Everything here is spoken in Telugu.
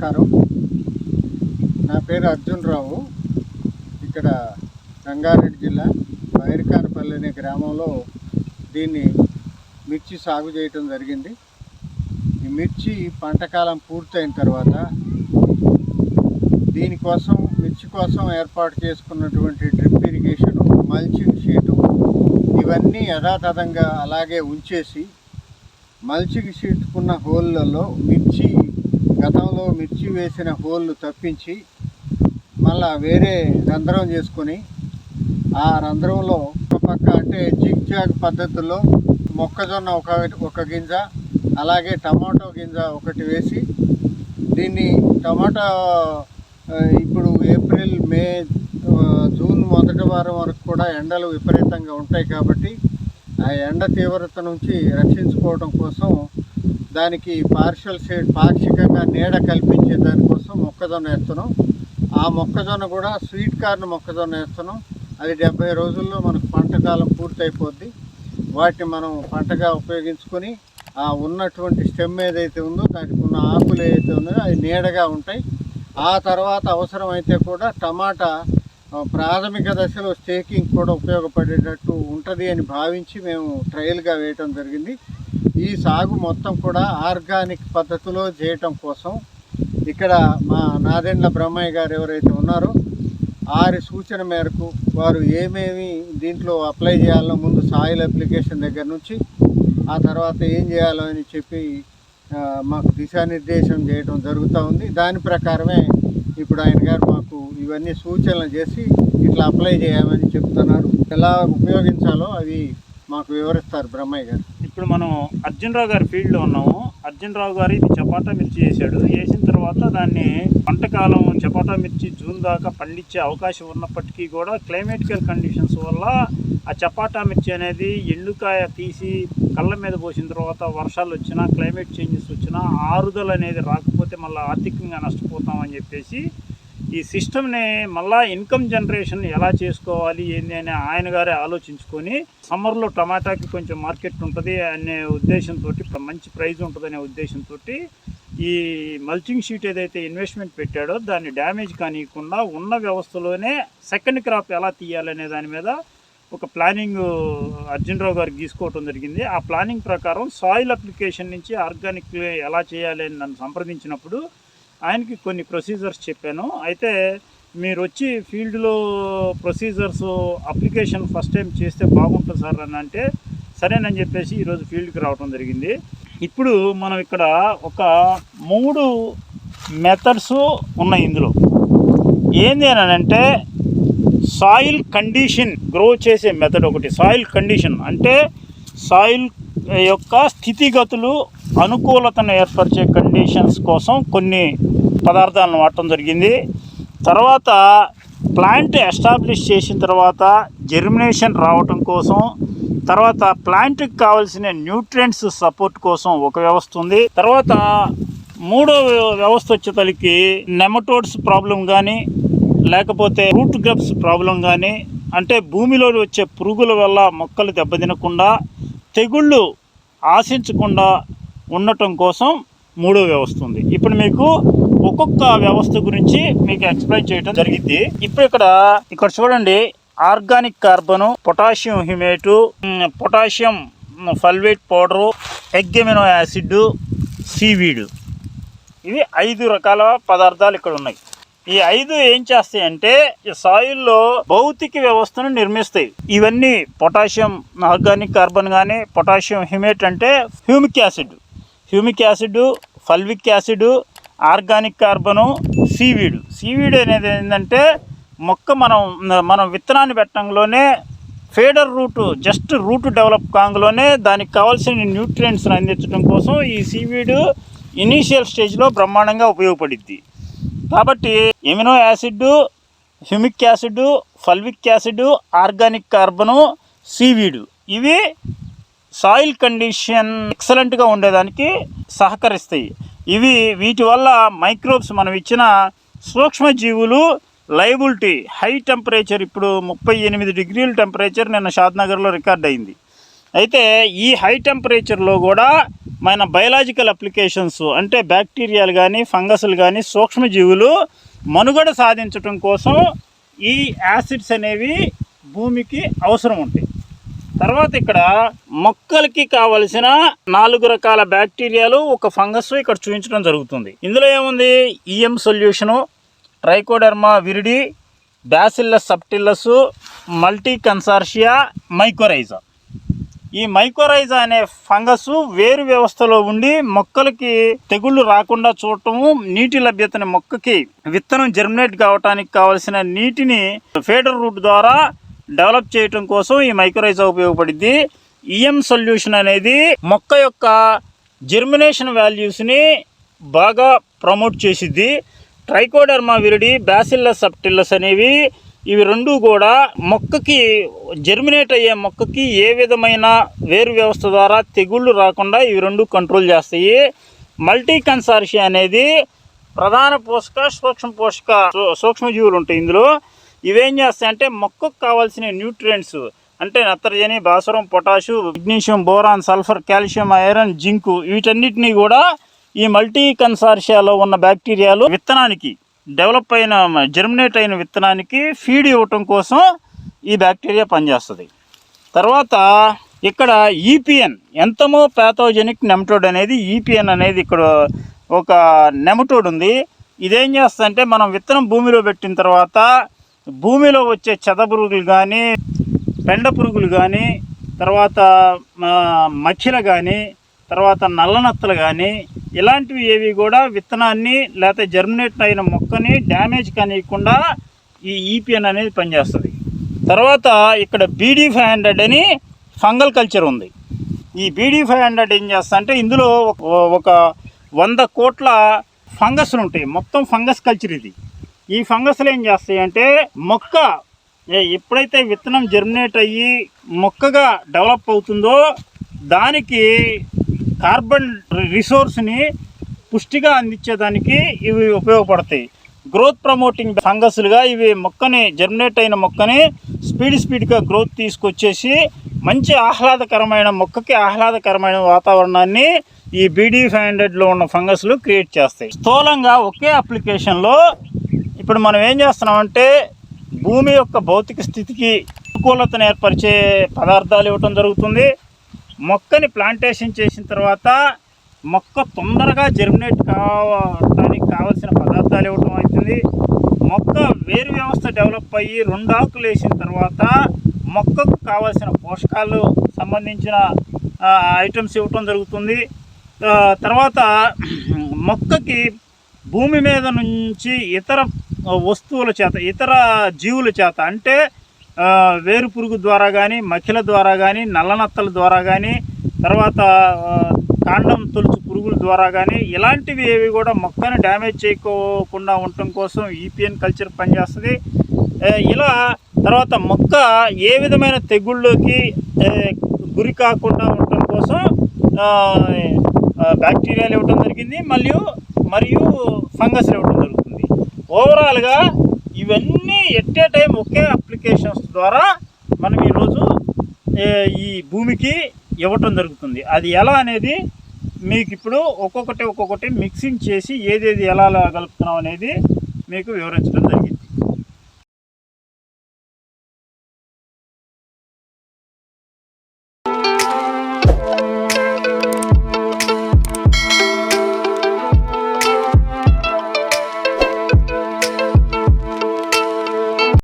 నమస్కారం. నా పేరు అర్జున్ రావు ఇక్కడ రంగారెడ్డి జిల్లా వైరికానపల్లి అనే గ్రామంలో దీన్ని మిర్చి సాగు చేయటం జరిగింది. ఈ మిర్చి పంటకాలం పూర్తయిన తర్వాత దీనికోసం మిర్చి కోసం ఏర్పాటు చేసుకున్నటువంటి డ్రిప్ ఇరిగేషను మల్చింగ్ షీటు ఇవన్నీ యథాతథంగా అలాగే ఉంచేసి మల్చింగ్ షీట్కున్న హోల్లలో మిర్చి గతంలో మిర్చి వేసిన హోళ్ళు తప్పించి మళ్ళా వేరే రంధ్రం చేసుకొని ఆ రంధ్రంలో ఒక పక్క అంటే జిగ్ జాగ్ పద్ధతిలో మొక్కజొన్న ఒక ఒక గింజ అలాగే టమాటో గింజ ఒకటి వేసి దీన్ని టమాటా ఇప్పుడు ఏప్రిల్ మే జూన్ మొదటి వారం వరకు కూడా ఎండలు విపరీతంగా ఉంటాయి కాబట్టి ఆ ఎండ తీవ్రత నుంచి రక్షించుకోవడం కోసం దానికి పార్షల్ షేడ్ పాక్షికంగా నీడ కల్పించే దానికోసం మొక్కజొన్న వేస్తున్నాం. ఆ మొక్కజొన్న కూడా స్వీట్ కార్న్ మొక్కజొన్న వేస్తున్నాం. అది డెబ్బై రోజుల్లో మనకు పంట కాలం పూర్తయిపోద్ది. వాటిని మనం పంటగా ఉపయోగించుకొని ఆ ఉన్నటువంటి స్టెమ్ ఏదైతే ఉందో దానికి ఉన్న ఆకులు ఏదైతే ఉన్నాయో అవి నీడగా ఉంటాయి. ఆ తర్వాత అవసరమైతే కూడా టమాటా ప్రాథమిక దశలో స్టేకింగ్ కూడా ఉపయోగపడేటట్టు ఉంటుంది అని భావించి మేము ట్రయల్గా వేయటం జరిగింది. ఈ సాగు మొత్తం కూడా ఆర్గానిక్ పద్ధతిలో చేయటం కోసం ఇక్కడ మా నాదెండ్ల బ్రహ్మయ్య గారు ఎవరైతే ఉన్నారో వారి సూచన మేరకు వారు ఏమేమి దీంట్లో అప్లై చేయాలో ముందు సాయిల్ అప్లికేషన్ దగ్గర నుంచి ఆ తర్వాత ఏం చేయాలో అని చెప్పి మాకు దిశానిర్దేశం చేయడం జరుగుతూ ఉంది. దాని ప్రకారమే ఇప్పుడు ఆయన గారు మాకు ఇవన్నీ సూచనలు చేసి ఇట్లా అప్లై చేయమని చెప్తున్నారు. ఎలా ఉపయోగించాలో అవి మాకు వివరిస్తారు బ్రహ్మయ్య గారు. ఇప్పుడు మనం అర్జున్ రావు గారి ఫీల్డ్లో ఉన్నాము. అర్జున్ రావు గారు ఇది చపాటా మిర్చి వేసాడు వేసిన తర్వాత దాన్ని పంటకాలం చపాటా మిర్చి జూన్ దాకా పండించే అవకాశం ఉన్నప్పటికీ కూడా క్లైమేటికల్ కండిషన్స్ వల్ల ఆ చపాటా మిర్చి అనేది ఎండుకాయ తీసి కళ్ళ మీద పోసిన తర్వాత వర్షాలు వచ్చినా క్లైమేట్ చేంజెస్ వచ్చినా ఆరుదల అనేది రాకపోతే మళ్ళీ ఆర్థికంగా నష్టపోతామని చెప్పేసి ఈ సిస్టమ్ని మళ్ళా ఇన్కమ్ జనరేషన్ ఎలా చేసుకోవాలి ఏంది అని ఆయన గారే ఆలోచించుకొని సమ్మర్లో టమాటాకి కొంచెం మార్కెట్ ఉంటుంది అనే ఉద్దేశంతో మంచి ప్రైజ్ ఉంటుందనే ఉద్దేశంతో ఈ మల్చింగ్ షీట్ ఏదైతే ఇన్వెస్ట్మెంట్ పెట్టాడో దాన్ని డ్యామేజ్ కానియకుండా ఉన్న వ్యవస్థలోనే సెకండ్ క్రాప్ ఎలా తీయాలనే దాని మీద ఒక ప్లానింగ్ అర్జున్ రావు గీసుకోవటం జరిగింది. ఆ ప్లానింగ్ ప్రకారం సాయిల్ అప్లికేషన్ నుంచి ఆర్గానిక్ ఎలా చేయాలి అని నన్ను సంప్రదించినప్పుడు ఆయనకి కొన్ని ప్రొసీజర్స్ చెప్పాను. అయితే మీరు వచ్చి ఫీల్డ్లో ప్రొసీజర్స్ అప్లికేషన్ ఫస్ట్ టైం చేస్తే బాగుంటుంది సార్ అని అంటే సరేనని చెప్పేసి ఈరోజు ఫీల్డ్కి రావడం జరిగింది. ఇప్పుడు మనం ఇక్కడ ఒక మూడు మెథడ్స్ ఉన్నాయి ఇందులో. ఏంది అని అంటే సాయిల్ కండిషన్ గ్రో చేసే మెథడ్ ఒకటి. సాయిల్ కండిషన్ అంటే సాయిల్ యొక్క స్థితిగతులు అనుకూలతను ఏర్పరిచే కండిషన్స్ కోసం కొన్ని పదార్థాలను వాడటం జరిగింది. తర్వాత ప్లాంట్ ఎస్టాబ్లిష్ చేసిన తర్వాత జెర్మినేషన్ రావటం కోసం తర్వాత ప్లాంట్కి కావాల్సిన న్యూట్రియంట్స్ సపోర్ట్ కోసం ఒక వ్యవస్థ ఉంది. తర్వాత మూడో వ్యవస్థ వచ్చేతలకి నెమటోడ్స్ ప్రాబ్లం కానీ లేకపోతే రూట్ గ్రబ్స్ ప్రాబ్లం కానీ అంటే భూమిలో వచ్చే పురుగుల వల్ల మొక్కలు దెబ్బతినకుండా తెగుళ్ళు ఆశించకుండా ఉండటం కోసం మూడో వ్యవస్థ ఉంది. ఇప్పుడు మీకు ఒక్కొక్క వ్యవస్థ గురించి మీకు ఎక్స్ప్లెయిన్ చేయడం జరిగింది. ఇప్పుడు ఇక్కడ ఇక్కడ చూడండి organic carbon potassium humate potassium fulvate powder egg amino acid seaweed ఇవి ఐదు రకాల పదార్థాలు ఇక్కడ ఉన్నాయి. ఈ ఐదు ఏం చేస్తాయంటే సాయిల్లో భౌతిక వ్యవస్థను నిర్మిస్తాయి. ఇవన్నీ పొటాషియం ఆర్గానిక్ కార్బన్ కానీ పొటాషియం హిమేట్ అంటే humic acid. Humic acid fulvic acid organic carbon seaweed. Seaweed అనేది ఏంటంటే మొక్క మనం మనం విత్తనాన్ని పెట్టడంలోనే feeder root just root develop కాంగ్లోనే దానికి కావాల్సిన న్యూట్రియంట్స్ని అందించడం కోసం ఈ సీవీడ్ ఇనీషియల్ స్టేజ్లో బ్రహ్మాండంగా ఉపయోగపడిద్ది. కాబట్టి amino acid humic acid fulvic acid organic carbon seaweed ఇవి సాయిల్ కండిషన్ ఎక్సలెంట్గా ఉండేదానికి సహకరిస్తాయి. ఇవి వీటి వల్ల మైక్రోబ్స్ మనం ఇచ్చిన సూక్ష్మజీవులు లైబిలిటీ హై టెంపరేచర్ ఇప్పుడు ముప్పై ఎనిమిది డిగ్రీల టెంపరేచర్ నిన్న షాద్నగర్లో రికార్డ్ అయింది. అయితే ఈ హై టెంపరేచర్లో కూడా మన బయలాజికల్ అప్లికేషన్స్ అంటే బ్యాక్టీరియాలు కానీ ఫంగస్లు కానీ సూక్ష్మజీవులు మనుగడ సాధించటం కోసం ఈ యాసిడ్స్ అనేవి భూమికి అవసరం ఉంటాయి. తర్వాత ఇక్కడ మొక్కలకి కావలసిన నాలుగు రకాల బ్యాక్టీరియాలు ఒక ఫంగస్ ఇక్కడ చూపించడం జరుగుతుంది. ఇందులో ఏముంది? EM solution Trichoderma viride Bacillus subtilis multi consortia mycorrhiza ఈ మైకోరైజా అనే ఫంగస్ వేరు వ్యవస్థలో ఉండి మొక్కలకి తెగుళ్ళు రాకుండా చూడటము నీటి లభ్యతని మొక్కకి విత్తనం జర్మినేట్ కావటానికి కావలసిన నీటిని ఫేడర్ రూట్ ద్వారా డెవలప్ చేయటం కోసం ఈ మైక్రోరైజా ఉపయోగపడింది ఈఎం సొల్యూషన్ అనేది మొక్క యొక్క జెర్మినేషన్ వాల్యూస్ని బాగా ప్రమోట్ చేసిద్ది. ట్రైకోడర్మా విరిడి బ్యాసిల్లస్ సప్టిల్లస్ అనేవి ఇవి రెండు కూడా మొక్కకి జెర్మినేట్ అయ్యే మొక్కకి ఏ విధమైన వేరు వ్యవస్థ ద్వారా తెగుళ్ళు రాకుండా ఇవి రెండు కంట్రోల్ చేస్తాయి. మల్టీ కన్సార్షియా అనేది ప్రధాన పోషక సూక్ష్మ పోషక సూక్ష్మజీవులు ఉంటాయి ఇందులో. ఇవేం చేస్తాయి అంటే మొక్కకు కావాల్సిన న్యూట్రియంట్స్ అంటే నత్రజని భాస్వరం potash magnesium boron sulphur calcium iron zinc వీటన్నిటిని కూడా ఈ మల్టీ కన్సార్షియాలో ఉన్న బ్యాక్టీరియాలు విత్తనానికి డెవలప్ అయిన జర్మినేట్ అయిన విత్తనానికి ఫీడ్ ఇవ్వటం కోసం ఈ బ్యాక్టీరియా పనిచేస్తుంది. తర్వాత ఇక్కడ ఈపిఎన్ ఎంతమో ప్యాథోజెనిక్ నెమటోడ్ అనేది ఈపిఎన్ అనేది ఇక్కడ ఒక నెమటోడ్ ఉంది. ఇదేం చేస్తుందంటే మనం విత్తనం భూమిలో పెట్టిన తర్వాత భూమిలో వచ్చే చెద పురుగులు కానీ పెండ పురుగులు కానీ తర్వాత మచ్చిల కానీ తర్వాత నల్లనత్తలు కానీ ఇలాంటివి ఏవి కూడా విత్తనాన్ని లేకపోతే జర్మినేట్ అయిన మొక్కని డ్యామేజ్ కానివ్వకుండా ఈ ఈపిఎన్ అనేది పనిచేస్తుంది. తర్వాత ఇక్కడ బీడీ ఫైవ్ హండ్రెడ్ అని ఫంగల్ కల్చర్ ఉంది. ఈ బీడీ ఫైవ్ హండ్రెడ్ ఏం చేస్తా అంటే ఇందులో ఒక- ఒక వంద కోట్ల ఫంగస్లు ఉంటాయి. మొత్తం ఫంగస్ కల్చర్ ఇది. ఈ ఫంగస్లు ఏం చేస్తాయి అంటే మొక్క ఏ- ఎప్పుడైతే విత్తనం జర్మినేట్ అయ్యి మొక్కగా డెవలప్ అవుతుందో దానికి కార్బన్ రిసోర్స్ని పుష్టిగా అందించేదానికి ఇవి ఉపయోగపడతాయి. గ్రోత్ ప్రమోటింగ్ ఫంగస్లుగా ఇవి మొక్కని జర్మినేట్ అయిన మొక్కని స్పీడ్ స్పీడ్గా గ్రోత్ తీసుకొచ్చేసి మంచి ఆహ్లాదకరమైన మొక్కకి ఆహ్లాదకరమైన వాతావరణాన్ని ఈ బీడీ ఫైవ్ హండ్రెడ్లో ఉన్న ఫంగస్లు క్రియేట్ చేస్తాయి. స్థూలంగా ఒకే అప్లికేషన్లో ఇప్పుడు మనం ఏం చేస్తున్నామంటే భూమి యొక్క భౌతిక స్థితికి అనుకూలతను ఏర్పరిచే పదార్థాలు ఇవ్వటం జరుగుతుంది. మొక్కని ప్లాంటేషన్ చేసిన తర్వాత మొక్క తొందరగా జర్మినేట్ కావడానికి కావాల్సిన పదార్థాలు ఇవ్వటం అవుతుంది. మొక్క వేరు వ్యవస్థ డెవలప్ అయ్యి రెండు ఆకులు వేసిన తర్వాత మొక్కకు కావాల్సిన పోషకాలు సంబంధించిన ఐటమ్స్ ఇవ్వటం జరుగుతుంది. తర్వాత మొక్కకి భూమి మీద నుంచి ఇతర వస్తువుల చేత ఇతర జీవుల చేత అంటే వేరు పురుగు ద్వారా కానీ మఖిల ద్వారా కానీ నల్లనత్తల ద్వారా కానీ తర్వాత కాండం తొలుచు పురుగుల ద్వారా కానీ ఇలాంటివి ఏవి కూడా మొక్కని డ్యామేజ్ చేయకోకుండా ఉండటం కోసం ఈపిఎన్ కల్చర్ పనిచేస్తుంది. ఇలా తర్వాత మొక్క ఏ విధమైన తెగుళ్ళలోకి గురి కాకుండా ఉండటం కోసం బ్యాక్టీరియాలు ఇవ్వటం జరిగింది. మరియు మరియు ఫంగస్లు ఇవ్వటం జరుగుతుంది. ఓవరాల్గా ఇవన్నీ ఎట్ ఏ టైం ఒకే అప్లికేషన్స్ ద్వారా మనం ఈరోజు ఈ భూమికి ఇవ్వటం జరుగుతుంది. అది ఎలా అనేది మీకు ఇప్పుడు ఒక్కొక్కటి ఒక్కొక్కటి మిక్సింగ్ చేసి ఏదేది ఎలా కలుపుతున్నాం అనేది మీకు వివరించడం జరిగింది.